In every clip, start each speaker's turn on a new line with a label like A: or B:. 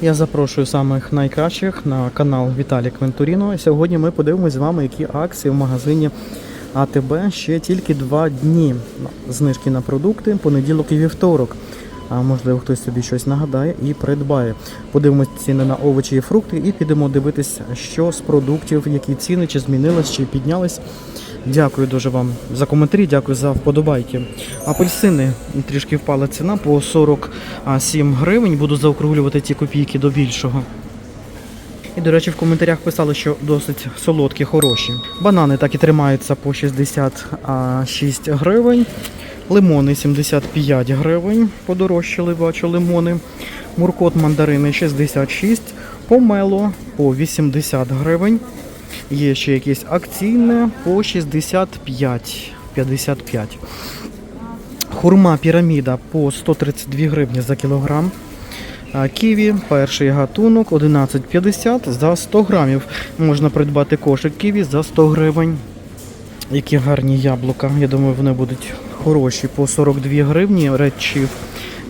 A: Я запрошую самих найкращих на канал Віталік Вентуріно. Сьогодні ми подивимось з вами, які акції в магазині АТБ ще тільки два дні. Знижки на продукти, понеділок і вівторок. А можливо, хтось собі щось нагадає і придбає. Подивимось ціни на овочі і фрукти і підемо дивитися, що з продуктів, які ціни, чи змінились, чи піднялись. Дякую дуже вам за коментарі, дякую за вподобайки. Апельсини трішки впала ціна по 47 гривень. Буду заокруглювати ті копійки до більшого. І, до речі, в коментарях писали, що досить солодкі, хороші. Банани так і тримаються по 66 гривень. Лимони 75 гривень. Подорожчали, бачу, лимони. Муркот мандарини 66. Помело по 80 гривень. Є ще якесь акційне по 65. 55. Хурма піраміда по 132 гривні за кілограм. Ківі, перший гатунок 11,50 за 100 грамів. Можна придбати кошик ківі за 100 гривень. Які гарні яблука. Я думаю, вони будуть хороші по 42 гривні. Chief.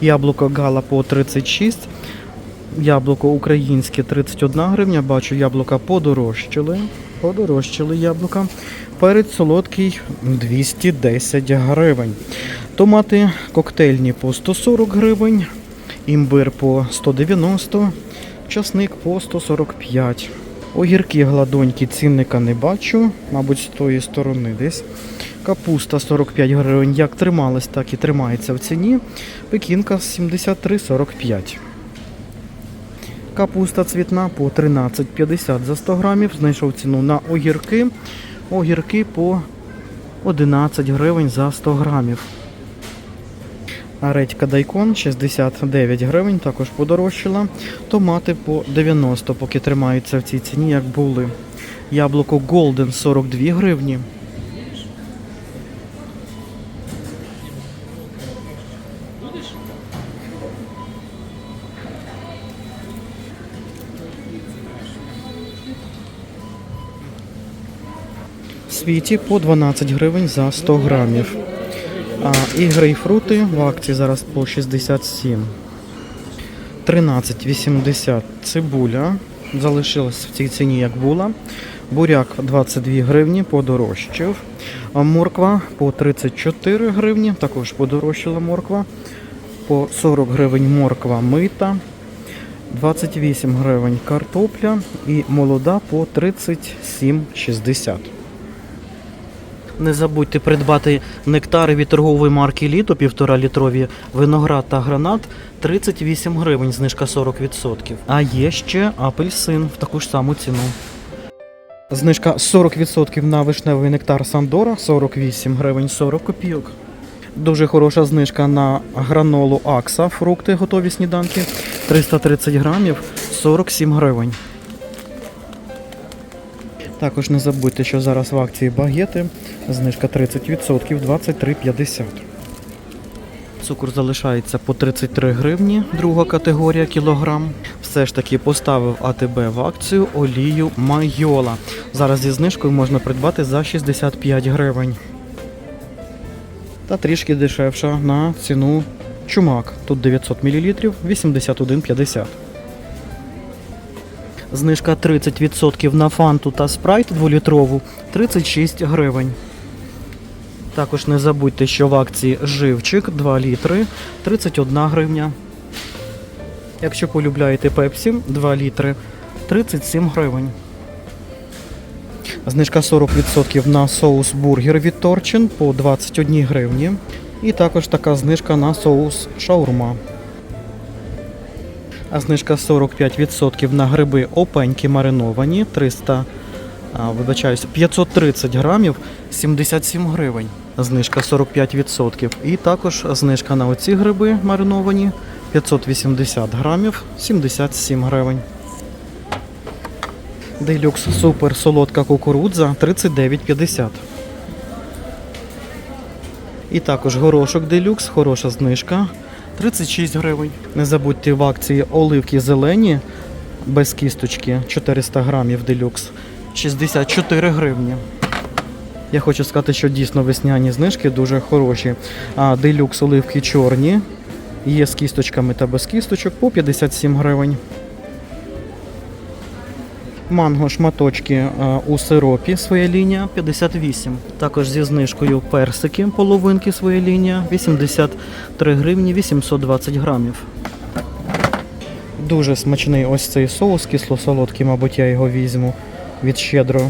A: Яблуко Гала по 36. Яблуко українське 31 гривня. Бачу, яблука подорожчали. Подорожчали яблука. Перець солодкий 210 гривень. Томати коктейльні по 140 гривень. Імбир по 190, часник по 145. Огірки гладонькі цінника не бачу, мабуть, з тої сторони десь. Капуста 45 гривень. Як трималась, так і тримається в ціні. Пекінка 73,45. Капуста цвітна по 13,50 за 100 грамів. Знайшов ціну на огірки. Огірки по 11 гривень за 100 грамів. А редька дайкон 69 гривень, також подорожчала. Томати по 90, поки тримаються в цій ціні, як були. Яблуко Golden 42 гривні. Світі по 12 гривень за 100 грамів. А, і грейпфрути в акції зараз по 67. 13,80 цибуля. Залишилась в цій ціні, як була. Буряк 22 гривні, подорожчав. А морква по 34 гривні, також подорожчала морква. По 40 гривень морква мита. 28 гривень картопля і молода по 37,60. Не забудьте придбати нектари від торгової марки Літо, півтора літрові виноград та гранат 38 гривень, знижка 40%. А є ще апельсин в таку ж саму ціну. Знижка 40% на вишневий нектар Сандора 48 гривень 40 копійок. Дуже хороша знижка на гранолу Акса, фрукти готові сніданки 330 грамів 47 гривень. Також не забудьте, що зараз в акції багети. Знижка 30%, 23,50. Цукор залишається по 33 гривні, друга категорія кілограм. Все ж таки поставив АТБ в акцію олію Майола. Зараз зі знижкою можна придбати за 65 гривень. Та трішки дешевша на ціну чумак. Тут 900 мл 81,50. Знижка 30% на фанту та спрайт 2-літрову 36 гривень. Також не забудьте, що в акції живчик 2 літри 31 гривня. Якщо полюбляєте пепсі 2 літри 37 гривень. Знижка 40% на соус бургер від Торчин по 21 гривні. І також така знижка на соус шаурма. А знижка 45% на гриби опеньки мариновані 300, а, вибачаюсь, 530 грамів 77 гривень. Знижка 45%. І також знижка на оці гриби мариновані 580 грамів 77 гривень. Делюкс супер солодка кукурудза 39,50. І також горошок делюкс, хороша знижка 36 гривень. Не забудьте в акції оливки зелені без кісточки 400 грамів делюкс 64 гривні. Я хочу сказати, що дійсно весняні знижки дуже хороші. А делюкс оливки чорні. Є з кісточками та без кісточок по 57 гривень. Манго шматочки е, у сиропі своя лінія 58. Також зі знижкою персики половинки своя лінія 83 гривні 820 грамів. Дуже смачний ось цей соус кисло-солодкий, мабуть, я його візьму від щедро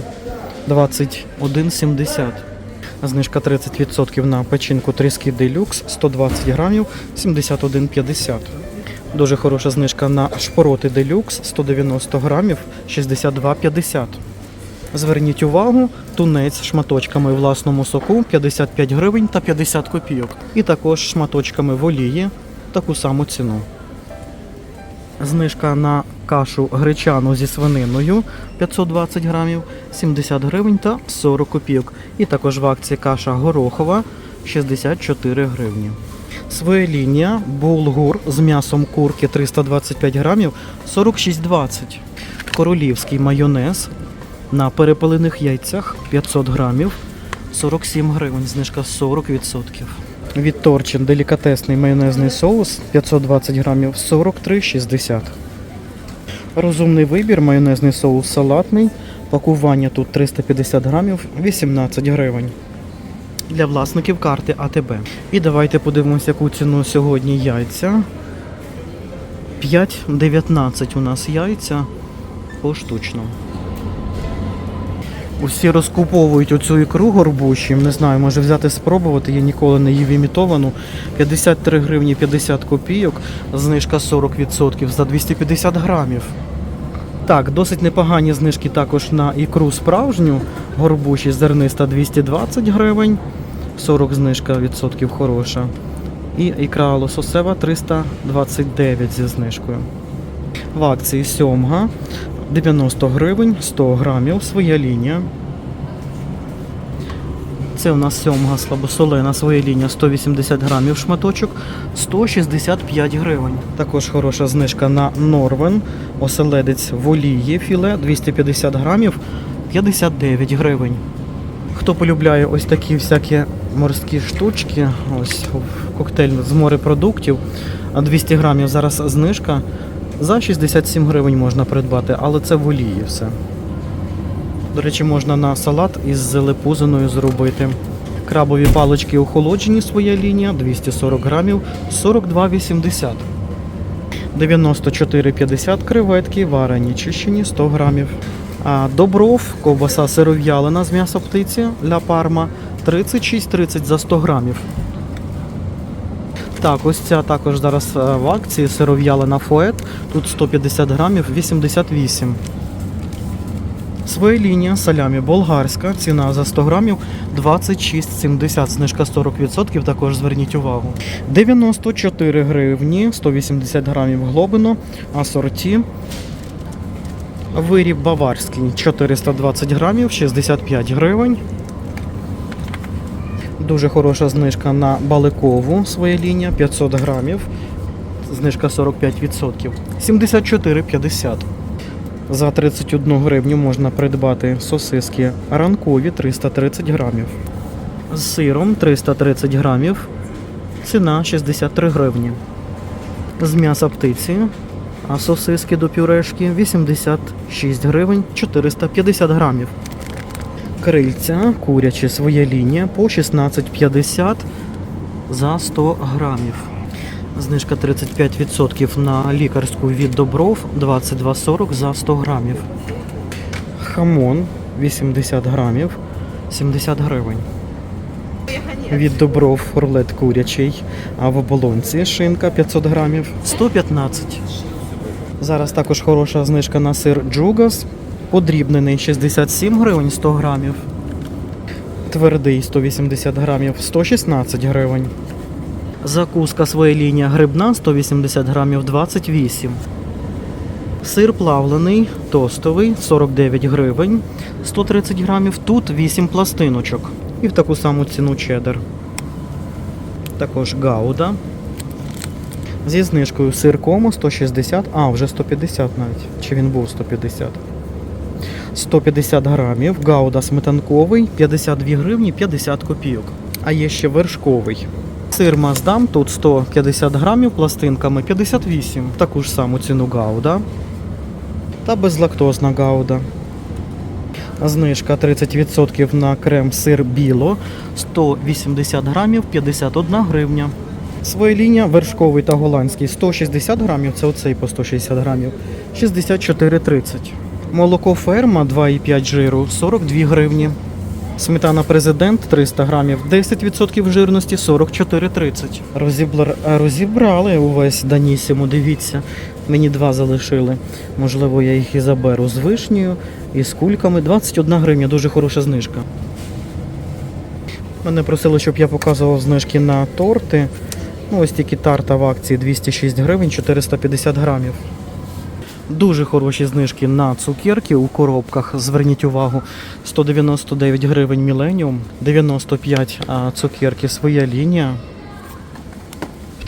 A: 21,70. Знижка 30% на печінку тріски делюкс 120 грамів 71,50. Дуже хороша знижка на шпороти делюкс 190 грамів 62,50. Зверніть увагу, тунець з шматочками власному соку 55 гривень та 50 копійок. І також шматочками в олії таку саму ціну. Знижка на кашу гречану зі свининою 520 грамів 70 гривень та 40 копійок. І також в акції каша горохова 64 гривні. Своя лінія булгур з м'ясом курки 325 грамів 46,20. Королівський майонез на перепелених яйцях 500 грамів 47 гривень, знижка 40%. Від Торчин делікатесний майонезний соус 520 грамів 43,60. Розумний вибір, майонезний соус салатний. Пакування тут 350 грамів 18 гривень. Для власників карти АТБ. І давайте подивимося, яку ціну сьогодні яйця. 5,19 у нас яйця поштучно. Усі розкуповують оцю ікру горбуші. Не знаю, може взяти спробувати. Я ніколи не їв імітовану. 53 гривні 50 копійок, знижка 40% за 250 грамів. Так, досить непогані знижки також на ікру справжню. Горбуші зерниста 220 гривень, 40 знижка відсотків хороша. І ікра лососева 329 зі знижкою. В акції сьомга 90 гривень, 100 грамів, своя лінія. Це у нас сьомга слабосолена, своя лінія 180 грамів шматочок, 165 гривень. Також хороша знижка на Норвен, оселедець в олії філе 250 грамів, 59 гривень. Хто полюбляє ось такі всякі морські штучки, ось коктейль з морепродуктів, а 200 грамів зараз знижка. За 67 гривень можна придбати, але це в олії все. До речі, можна на салат із зелепузиною зробити. Крабові палички охолоджені, своя лінія 240 грамів 42,80. 94,50 креветки, варені, чищені 100 грамів. А добров, ковбаса сиров'ялина з м'яса птиці для парма 36,30 за 100 грамів. Так, ось ця також зараз е, в акції сиров'ялина фует. Тут 150 грамів 88. Своя лінія салямі болгарська. Ціна за 100 грамів 26,70. Знижка 40%. Також зверніть увагу. 94 гривні, 180 грамів глобино, асорті. Виріб баварський 420 грамів, 65 гривень. Дуже хороша знижка на баликову своя лінія 500 грамів. Знижка 45%. 74,50. За 31 гривню можна придбати сосиски ранкові 330 грамів. З сиром 330 грамів. Ціна 63 гривні. З м'яса птиці. А сосиски до пюрешки 86 гривень 450 грамів. Крильця курячі своя лінія по 16,50 за 100 грамів. Знижка 35% на лікарську від добров 22,40 за 100 грамів. Хамон 80 грамів 70 гривень. Від добров орлет курячий, а в оболонці шинка 500 грамів 115. Зараз також хороша знижка на сир Джугас. Подрібнений 67 гривень 100 грамів. Твердий 180 грамів 116 гривень. Закуска своя лінія грибна 180 грамів 28. Сир плавлений, тостовий 49 гривень, 130 грамів. Тут 8 пластиночок. І в таку саму ціну чеддер. Також гауда. Зі знижкою сир кому 160, а вже 150 навіть. Чи він був 150? 150 грамів. Гауда сметанковий 52 гривні 50 копійок. А є ще вершковий. Сир Маздам тут 150 грамів пластинками 58. Таку ж саму ціну Гауда. та безлактозна гауда. Знижка 30% на крем сир біло 180 грамів 51 гривня. Своя лінія вершковий та голландський 160 грамів, це оцей по 160 грамів, 64,30. Молоко ферма 2,5 жиру 42 гривні. Сметана президент 300 грамів, 10% жирності 44,30. Розібр... Розібрали увесь Данісіму, дивіться. Мені два залишили. Можливо, я їх і заберу з вишнею і з кульками. 21 гривня, дуже хороша знижка. Мене просили, щоб я показував знижки на торти. Ну, ось тільки тарта в акції 206 гривень 450 грамів. Дуже хороші знижки на цукерки у коробках. Зверніть увагу, 199 гривень Міленіум, 95 а, цукерки своя лінія.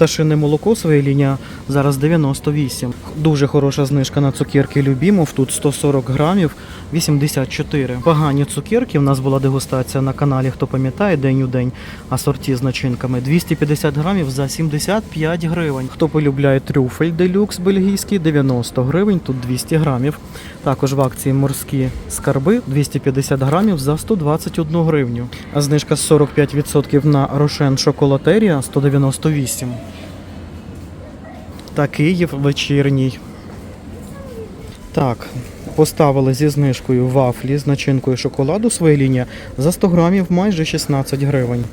A: Пташине молоко своя лінія зараз 98. Дуже хороша знижка на цукерки Любімов. Тут 140 грамів, 84. Погані цукерки. У нас була дегустація на каналі, хто пам'ятає, день у день асорті з начинками. 250 грамів за 75 гривень. Хто полюбляє трюфель делюкс бельгійський, 90 гривень, тут 200 грамів. Також в акції морські скарби 250 грамів за 121 гривню. А знижка 45% на Рошен Шоколатерія 198. Та Київ вечірній. Так, поставили зі знижкою вафлі з начинкою шоколаду своя лінія за 100 грамів майже 16 гривень.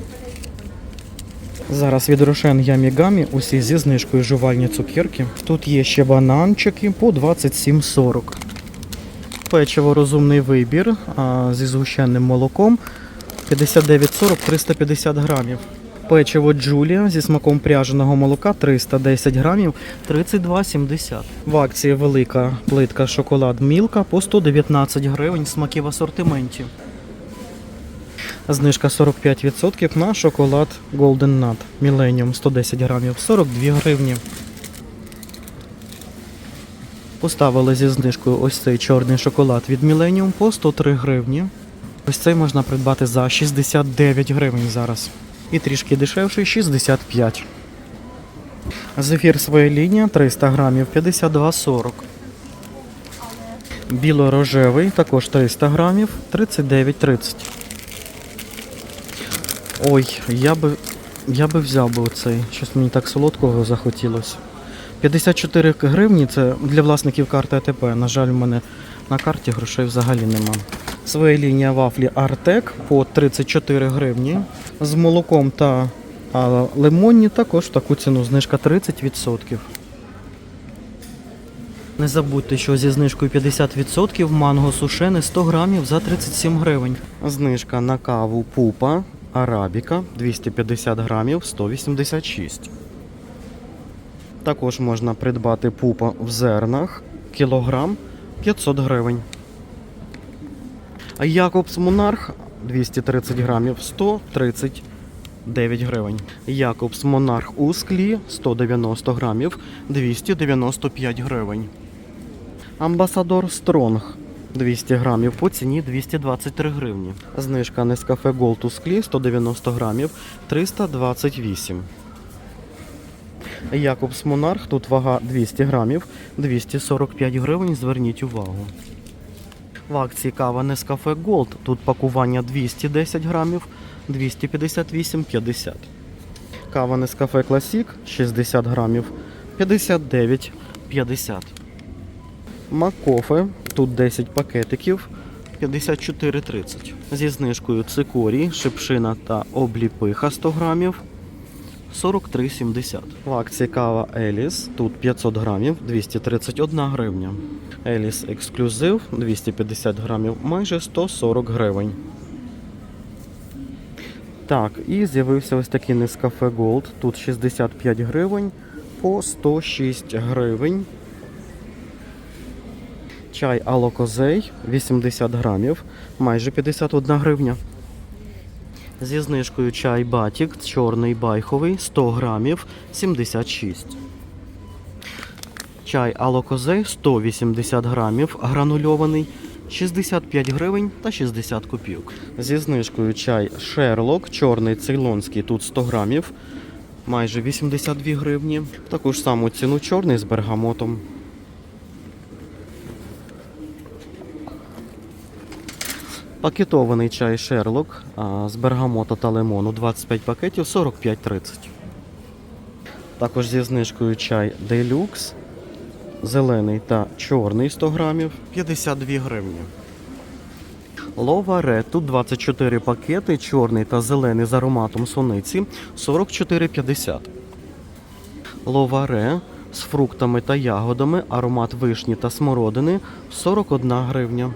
A: Зараз від Рошен Ямі Гамі усі зі знижкою жувальні цукерки. Тут є ще бананчики по 27,40. Печиво розумний вибір зі згущеним молоком 59,40 350 грамів. Печиво Джулія зі смаком пряженого молока 310 грамів 32,70. В акції велика плитка шоколад Мілка по 119 гривень смаки в асортименті. Знижка 45% на шоколад Golden Nut Millennium 110 грамів 42 гривні. Поставили зі знижкою ось цей чорний шоколад від Millennium по 103 гривні. Ось цей можна придбати за 69 гривень зараз. І трішки дешевший 65. Зефір своя лінія 300 грамів 52,40. Біло-рожевий також 300 грамів 39,30. Ой, я би, я би взяв би оцей. Щось мені так солодкого захотілося. 54 гривні це для власників карти АТП. На жаль, в мене на карті грошей взагалі нема. Своя лінія вафлі Артек по 34 гривні. З молоком та лимонні також таку ціну. Знижка 30%. Не забудьте, що зі знижкою 50% манго сушене 100 грамів за 37 гривень. Знижка на каву пупа арабіка 250 грамів 186. Також можна придбати пупа в зернах кілограм 500 гривень. А Якобс Монарх 230 грамів 139 гривень. Якобс Монарх у склі 190 грамів 295 гривень. Амбасадор Стронг 200 грамів по ціні 223 гривні. Знижка Нескафе Gold у склі 190 грамів 328. Якобс Монарх, тут вага 200 грамів 245 гривень. Зверніть увагу. В акції кава Нескафе Gold. Тут пакування 210 грамів 258,50. Кава Нескафе Classic 60 грамів 59,50. Макофе. Тут 10 пакетиків 54,30. Зі знижкою цикорій, шипшина та обліпиха 100 грамів 43,70. В акції кава Еліс. Тут 500 грамів 231 гривня. Еліс ексклюзив 250 грамів, майже 140 гривень. Так, і з'явився ось такий Нескафе Gold. Тут 65 гривень по 106 гривень. Чай Алокозей 80 грамів, майже 51 гривня. Зі знижкою чай Батік, чорний байховий 100 грамів 76. Чай Алокозей 180 грамів, гранульований 65 гривень та 60 копійок. Зі знижкою чай Шерлок, чорний цейлонський, тут 100 грамів, майже 82 гривні. Таку ж саму ціну чорний з бергамотом. Пакетований чай Шерлок з бергамота та лимону 25 пакетів 45,30. Також зі знижкою чай Делюкс, зелений та чорний 100 грамів 52 гривні. Лова Ред, тут 24 пакети, чорний та зелений з ароматом суниці 44,50. Лова Ре з фруктами та ягодами, аромат вишні та смородини 41 гривня.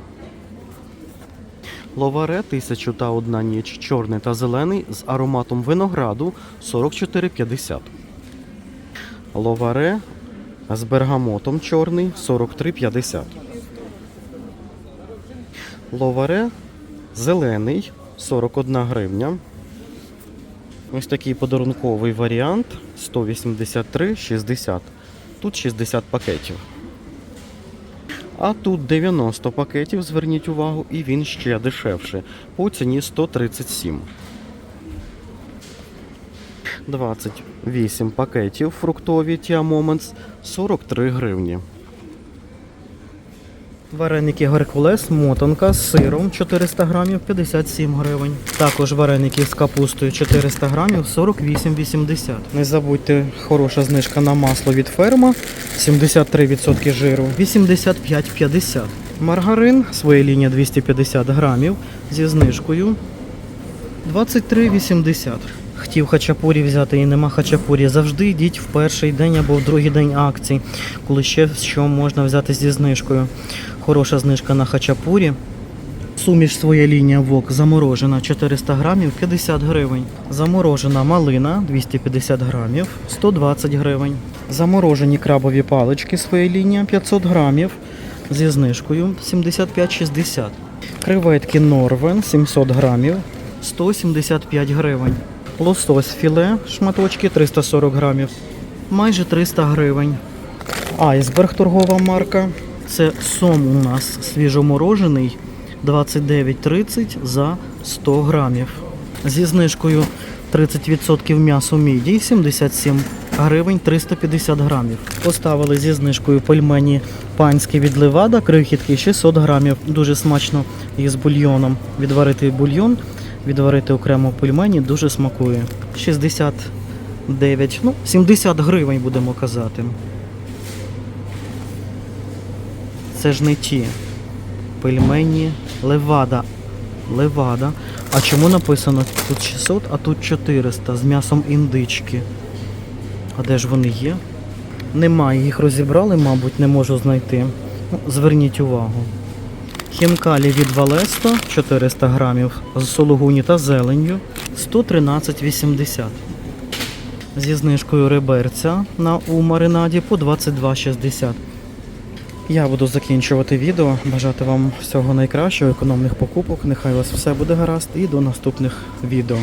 A: Ловаре 1001 ніч, чорний та зелений з ароматом винограду 44,50. Ловаре з бергамотом чорний 43,50. Ловаре зелений 41 гривня. Ось такий подарунковий варіант 183,60. Тут 60 пакетів. А тут 90 пакетів, зверніть увагу, і він ще дешевше. По ціні 137. 28 пакетів фруктові Tia Moments 43 гривні. Вареники Геркулес, мотанка з сиром 400 грамів 57 гривень. Також вареники з капустою 400 грамів 48,80. Не забудьте, хороша знижка на масло від ферма 73% жиру 85,50. Маргарин своя лінія 250 грамів зі знижкою 23,80. Хотів хачапурі взяти і нема хачапурі. Завжди йдіть в перший день або в другий день акцій, коли ще що можна взяти зі знижкою. Хороша знижка на хачапурі. Суміш своя лінія ВОК заморожена 400 грамів 50 гривень. Заморожена малина 250 грамів 120 гривень. Заморожені крабові палички своя лінія 500 грамів зі знижкою 75,60. Креветки Норвен 700 грамів 175 гривень. Лосось філе шматочки 340 грамів майже 300 гривень. Айсберг торгова марка. Це сом у нас свіжоморожений 29,30 за 100 грамів. Зі знижкою 30% м'ясо мідій 77 гривень 350 грамів. Поставили зі знижкою пельмені панські від левада, крихітки 600 грамів. Дуже смачно і з бульйоном. Відварити бульйон, відварити окремо пельмені дуже смакує. 69, ну 70 гривень будемо казати. Це ж не ті. Пельмені Левада. Левада. А чому написано тут 600, а тут 400 з м'ясом індички? А де ж вони є? Немає, їх розібрали, мабуть, не можу знайти. Ну, зверніть увагу. Хінкалі від Валесто 400 грамів з сологуні та зеленню 113,80. Зі знижкою реберця на у маринаді по 22,60. Я буду закінчувати відео. Бажати вам всього найкращого, економних покупок. Нехай у вас все буде гаразд і до наступних відео.